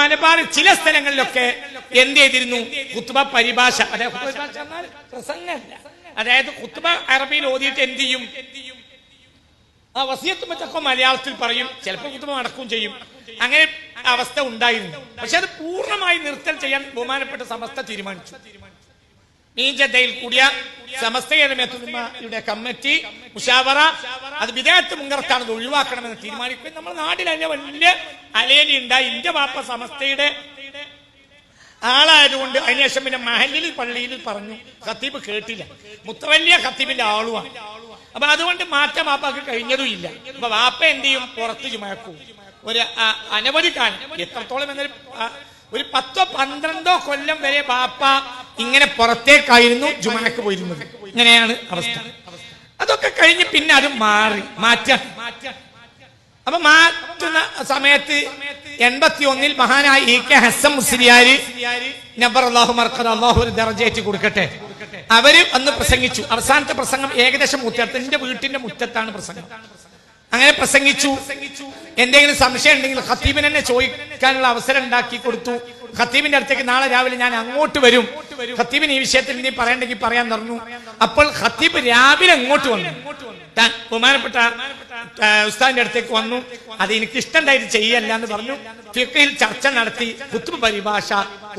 മലബാർ ചില സ്ഥലങ്ങളിലൊക്കെ എന്ത് ചെയ്തിരുന്നു? കുത്തുബ പരിഭാഷ. അതായത് അതായത് കുത്തുബ അറബിയിൽ ഓതിയിട്ട് എന്ത് ചെയ്യും? ആ വസിയത്ത് മറ്റൊക്കെ മലയാളത്തിൽ പറയും ചിലപ്പോൾ കുത്തുബ നടക്കും ചെയ്യും. അങ്ങനെ അവസ്ഥ ഉണ്ടായിരുന്നു. പക്ഷെ അത് പൂർണമായി നിർത്തൽ ചെയ്യാൻ ബഹുമാനപ്പെട്ട സമസ്ത തീരുമാനിച്ചു. മീജതയിൽ കൂടിയ സമസ്തയുടെ കമ്മിറ്റി മുഷാവറ അത് വിദേഹത്ത് മുൻകർത്താണ് അത് ഒഴിവാക്കണമെന്ന് തീരുമാനിക്കുകയും നമ്മുടെ നാട്ടിൽ അതിന്റെ വലിയ അലേലി ഉണ്ടായി ഇന്ത്യ വാപ്പ സമസ്തയുടെ ആളായതുകൊണ്ട് അതിനുശേഷം പിന്നെ മഹലിൽ പള്ളിയിൽ പറഞ്ഞു. ഖത്തീബ് കേട്ടില്ല. മുത്തവല്യ ഖത്തീബിന്റെ ആളുമാണ് അപ്പൊ അതുകൊണ്ട് മാറ്റം വാപ്പാക്ക് കഴിഞ്ഞതും ഇല്ല. അപ്പൊ വാപ്പ എന്ത് ചെയ്യും? പുറത്തു ചുമക്കും. ഒരു അനവധി കാലം. എത്രത്തോളം എന്നൊരു ഒരു പത്തോ പന്ത്രണ്ടോ കൊല്ലം വരെ വാപ്പ ഇങ്ങനെ പുറത്തേക്കായിരുന്നു ജുമാക്ക് പോയിരുന്നത്. ഇങ്ങനെയാണ് അവസ്ഥ. അതൊക്കെ കഴിഞ്ഞ് പിന്നെ അത് മാറി മാറ്റാൻ. അപ്പൊ മാറ്റുന്ന സമയത്ത് എൺപത്തി ഒന്നിൽ മഹാനായ ഇ കെ ഹസൻ മുസ്ലിയാര് നബർ അള്ളാഹു മർക്കത് അള്ളാഹു ഒരു ദർജയറ്റ് കൊടുക്കട്ടെ. അവർ അന്ന് പ്രസംഗിച്ചു. അവസാനത്തെ പ്രസംഗം ഏകദേശം മുറ്റത്ത് എന്റെ വീട്ടിന്റെ മുറ്റത്താണ് പ്രസംഗം. അങ്ങനെ പ്രസംഗിച്ചു. എന്തെങ്കിലും സംശയം ഉണ്ടെങ്കിൽ ഖത്തീബിന് ചോദിക്കാനുള്ള അവസരം ഉണ്ടാക്കി കൊടുത്തു. ഖത്തീബിന്റെ അടുത്തേക്ക് നാളെ രാവിലെ ഞാൻ അങ്ങോട്ട് വരും. ഖത്തീബിന് ഈ വിഷയത്തിൽ നീ പറയണ്ടെങ്കിൽ പറയാൻ പറഞ്ഞു അപ്പോൾ ഖത്തീബ് രാവിലെ അങ്ങോട്ട് വന്നു. ബഹുമാനപ്പെട്ട ഉസ്താദിന്റെ അടുത്തേക്ക് വന്നു. അത് എനിക്ക് ഇഷ്ടമുണ്ടായിട്ട് ചെയ്യല്ല എന്ന് പറഞ്ഞു. ഫിഖയിൽ ചർച്ച നടത്തി കുത്തുബ് പരിഭാഷ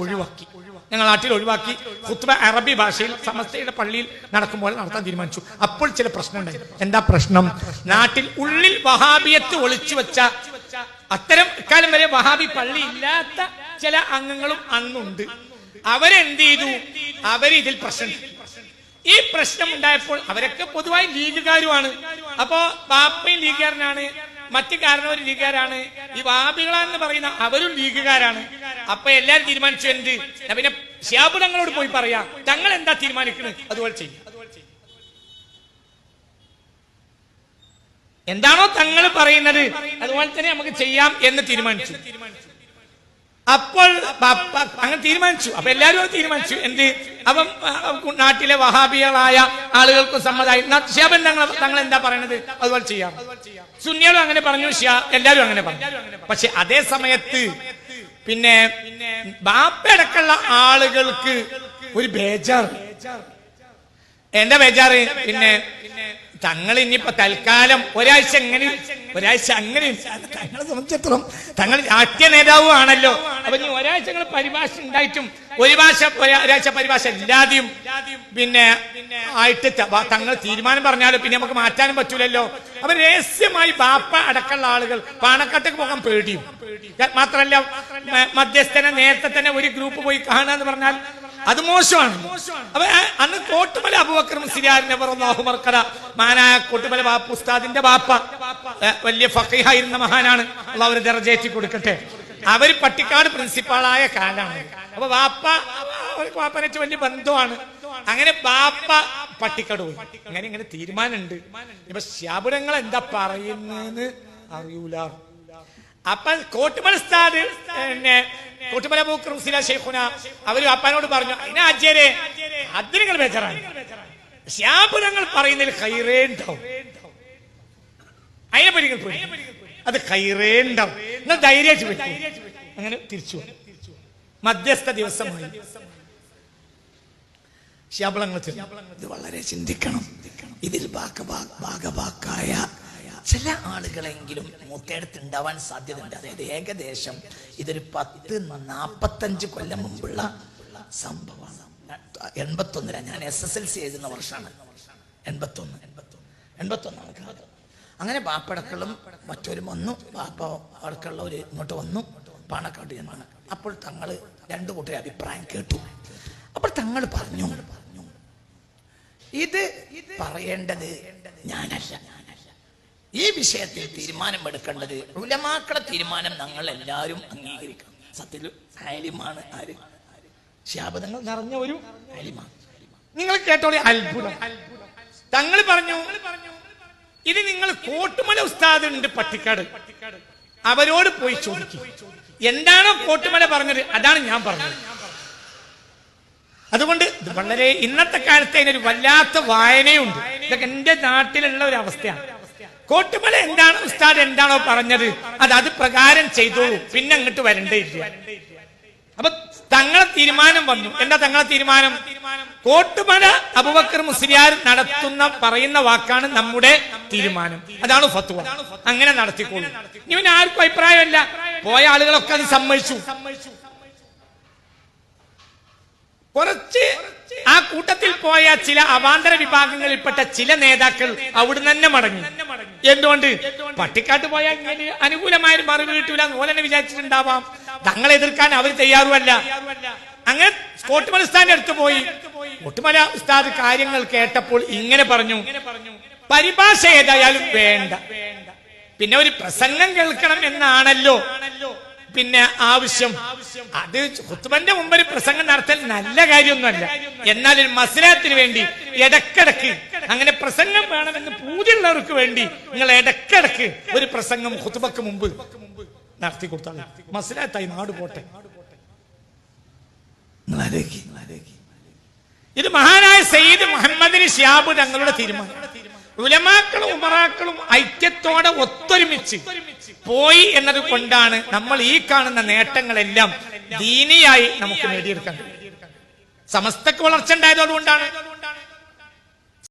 ഒഴിവാക്കി. ഞങ്ങൾ നാട്ടിൽ ഒഴിവാക്കി. ഖുത്ബ അറബി ഭാഷയിൽ സമസ്തയുടെ പള്ളിയിൽ നടക്കുമ്പോൾ നടത്താൻ തീരുമാനിച്ചു. അപ്പോൾ ചില പ്രശ്നമുണ്ടായി. എന്താ പ്രശ്നം? നാട്ടിൽ ഉള്ളിൽ വഹാബിയത്ത് ഒളിച്ചു വെച്ച അത്തരം ഇക്കാലം വരെ വഹാബി പള്ളി ഇല്ലാത്ത ചില അംഗങ്ങളും അന്നുണ്ട്. അവരെന്ത് ചെയ്തു? അവരിതിൽ പ്രശ്നം. ഈ പ്രശ്നം ഉണ്ടായപ്പോൾ അവരൊക്കെ പൊതുവായി ലീഗുകാരുമാണ്. അപ്പോ ബാപ്പയും ലീഗുകാരനാണ് മറ്റു കാരണവരും ലീഗുകാരാണ്. ഈ വാബികളാന്ന് പറയുന്ന അവരും ലീഗുകാരാണ്. അപ്പൊ എല്ലാരും തീരുമാനിച്ചു എന്ത്? പിന്നെ ഷിയാബ് തങ്ങളോട് പോയി പറയാം. തങ്ങൾ എന്താ തീരുമാനിക്കുന്നത് അതുപോലെ ചെയ്യും. എന്താണോ തങ്ങൾ പറയുന്നത്? അതുപോലെ തന്നെ നമുക്ക് ചെയ്യാം എന്ന് തീരുമാനിച്ചു. അപ്പോൾ അങ്ങനെ തീരുമാനിച്ചു. അപ്പൊ എല്ലാവരും തീരുമാനിച്ചു. എന്ത്? അപ്പം നാട്ടിലെ വഹാബികളായ ആളുകൾക്ക് സമ്മതമായി. ഷിയാബൻ തങ്ങൾ തങ്ങൾ എന്താ പറയണത്? അതുപോലെ ചെയ്യാം. സുന്നിയാലും അങ്ങനെ പറഞ്ഞു ഷിയാ എല്ലാവരും അങ്ങനെ പറഞ്ഞു. പക്ഷെ അതേ സമയത്ത് പിന്നെ ബാപ്പടക്കുള്ള ആളുകൾക്ക് ഒരു ബേജാർ എന്താ ബേജാറ്? പിന്നെ തങ്ങൾ ഇനിയിപ്പോ തൽക്കാലം ഒരാഴ്ച എങ്ങനെ ഒരാഴ്ച അങ്ങനെ തങ്ങളെ സംബന്ധിച്ചിടത്തോളം തങ്ങൾ രാഷ്ട്രീയ നേതാവും ആണല്ലോ അപ്പൊ ഇനി ഒരാഴ്ച നിങ്ങൾ പരിഭാഷ ഉണ്ടായിട്ടും ഒരു ഭാഷ ഒരാഴ്ച പരിഭാഷ ഇല്ലാതെയും പിന്നെ ആയിട്ട് തങ്ങൾ തീരുമാനം പറഞ്ഞാലും പിന്നെ നമുക്ക് മാറ്റാനും പറ്റൂലല്ലോ. അപ്പൊ രഹസ്യമായി ബാപ്പ അടക്കമുള്ള ആളുകൾ പാണക്കാട്ടേക്ക് പോകാൻ പേടിയും. മാത്രമല്ല മധ്യസ്ഥനെ നേരത്തെ തന്നെ ഒരു ഗ്രൂപ്പ് പോയി കാണുക എന്ന് പറഞ്ഞാൽ അത് മോശമാണ്. അപ്പൊ അന്ന് കോട്ടുമല അബുബക്കർ പറഞ്ഞു മർക്കല മാനായ കോട്ടുമല ബാപ്പ ഉസ്താദിന്റെ ബാപ്പ വലിയ ഫക്കീഹായിരുന്ന മഹാനാണ്. അള്ളാഹ് ദർജേറ്റി കൊടുക്കട്ടെ. അവർ പട്ടിക്കാട് പ്രിൻസിപ്പാളായ കാലാണ്. അപ്പൊ വാപ്പ വെച്ച് വലിയ ബന്ധമാണ്. അങ്ങനെ ബാപ്പ പട്ടിക്കാട് പോയി. അങ്ങനെ ഇങ്ങനെ തീരുമാനമുണ്ട്. ഇപ്പൊ ശാപുരങ്ങൾ എന്താ പറയുന്നതെന്ന് അറിയൂല. അപ്പൊ കോട്ടുമല ഉസ്താദ് പിന്നെ കോട്ടുമല ബൂക്കർ മുസ്ലിം ഷെയ്ഖുന അവർ അപ്പനോട് പറഞ്ഞു അതിനെ അജയരെ അത് നിങ്ങൾ ബേജറാണ്. ശ്യാപുരങ്ങൾ പറയുന്നതിൽ കൈറേ ഉണ്ടാവും. അതിനെ പറ്റി പോയി. അത് കൈറേ ഉണ്ടാവും. നിങ്ങൾ ധൈര്യമായിട്ട് അങ്ങനെ തിരിച്ചു. മധ്യസ്ഥ ദിവസമായി. ശ്യാപളങ്ങൾ ഇത് വളരെ ചിന്തിക്കണം. ഇതിൽ ഭാഗഭാ- ഭാഗഭാക്കായ ചില ആളുകളെങ്കിലും മൂത്തേടത്ത് ഉണ്ടാവാൻ സാധ്യതയുണ്ട്. അതായത് ഏകദേശം ഇതൊരു പത്ത് നാപ്പത്തഞ്ച് കൊല്ലം മുമ്പുള്ള സംഭവമാണ്. എൺപത്തൊന്നിലാണ് ഞാൻ എസ് എസ് എൽ സി എഴുതുന്ന വർഷമാണ് എൺപത്തൊന്ന്. എൺപത്തൊന്ന് എൺപത്തൊന്നാണ് അങ്ങനെ ബാപ്പടക്കളും മറ്റൊരു വന്നു. ബാപ്പ ഒരു ഇങ്ങോട്ട് വന്നു. പാണക്കാട്ട് ചെന്നാണ് അപ്പോൾ തങ്ങൾ രണ്ടു കൂട്ടരെ അഭിപ്രായം കേട്ടു. അപ്പോൾ തങ്ങൾ പറഞ്ഞു പറഞ്ഞു ഇത് പറയേണ്ടത് ഞാനല്ല. ഈ വിഷയത്തിൽ തീരുമാനമെടുക്കേണ്ടത് ഉലമാക്കളെ തീരുമാനം ഞങ്ങൾ എല്ലാവരും അംഗീകരിക്കണം. സത്യത്തിൽ ആലിമാണ് ആര്? ശാപതങ്ങൾ നിറഞ്ഞ ഒരു ആലിമാണ് നിങ്ങൾ കേട്ടോളി അത്ഭുതം. തങ്ങൾ പറഞ്ഞു ഇത് നിങ്ങൾ കോട്ടുമല ഉസ്താദ് ഉണ്ട് പട്ടിക്കാട്. അവരോട് പോയി ചോദിച്ചു എന്താണോ കോട്ടുമല പറഞ്ഞത്? അതാണ് ഞാൻ പറഞ്ഞത്. അതുകൊണ്ട് വളരെ ഇന്നത്തെ കാലത്ത് അതിനൊരു വല്ലാത്ത വായനയുണ്ട്. ഇതൊക്കെ എന്റെ നാട്ടിലുള്ള ഒരു അവസ്ഥയാണ്. കോട്ടുമല എന്താണ് ഉസ്താദ് എന്താണോ പറഞ്ഞത് അത് അത് പ്രകാരം ചെയ്തോളൂ പിന്നെ അങ്ങോട്ട് വരണ്ടേ ഇല്ല അപ്പൊ തങ്ങളെ തീരുമാനം വന്നു. എന്താ തങ്ങളെ തീരുമാനം? കോട്ടുമല അബുബക്കർ മുസ്ലിയാർ നടത്തുന്ന പറയുന്ന വാക്കാണ് നമ്മുടെ തീരുമാനം. അതാണ് ഫത്വ. അങ്ങനെ നടത്തിക്കോളൂ. ഇവന് ആർക്കും അഭിപ്രായമല്ല. പോയ ആളുകളൊക്കെ അത് സമ്മതിച്ചു. കുറച്ച് ആ കൂട്ടത്തിൽ പോയ ചില അവാന്തര വിഭാഗങ്ങളിൽപ്പെട്ട ചില നേതാക്കൾ അവിടുന്ന് തന്നെ മടങ്ങി. എന്തുകൊണ്ട്? പട്ടിക്കാട്ട് പോയാൽ അനുകൂലമായ മറുപടി കിട്ടൂല. ഓലെന്നെ വിചാരിച്ചിട്ടുണ്ടാവാം. തങ്ങളെ എതിർക്കാൻ അവർ തയ്യാറുമല്ല. അങ്ങനെ കോട്ടുമല ഉസ്താദിന്റെ അടുത്ത് പോയി. കോട്ടുമല ഉസ്താദ് കാര്യങ്ങൾ കേട്ടപ്പോൾ ഇങ്ങനെ പറഞ്ഞു. പരിഭാഷ ഏതായാലും വേണ്ട. പിന്നെ ഒരു പ്രസംഗം കേൾക്കണം എന്നാണല്ലോ. പിന്നെ ആവശ്യം. അത് ഹുത്തുബന്റെ മുമ്പ് ഒരു പ്രസംഗം നടത്തൽ നല്ല കാര്യമൊന്നുമല്ല. എന്നാൽ ഒരു വേണ്ടി ഇടക്കിടക്ക് അങ്ങനെ പ്രസംഗം വേണമെന്ന് പൂതിയുള്ളവർക്ക് വേണ്ടി നിങ്ങൾ ഇടക്കിടക്ക് ഒരു പ്രസംഗം ഹുത്തുബക്ക് മുമ്പ് നടത്തി കൊടുത്താൽ മസിലായി നാട് പോട്ടെ. ഇത് മഹാനായ സയ്യിദ് മുഹമ്മദിന് ഷിയാബ് തങ്ങളുടെ തീരുമാനം. ഉലമാക്കളും ഉമറാക്കളും ഐക്യത്തോടെ ഒത്തൊരുമിച്ച് പോയി എന്നത് കൊണ്ടാണ് നമ്മൾ ഈ കാണുന്ന നേട്ടങ്ങളെല്ലാം ദീനിയായി നമുക്ക് നേടിയെടുക്കാൻ. സമസ്തക്ക് വളർച്ച ഉണ്ടായതുകൊണ്ടാണ്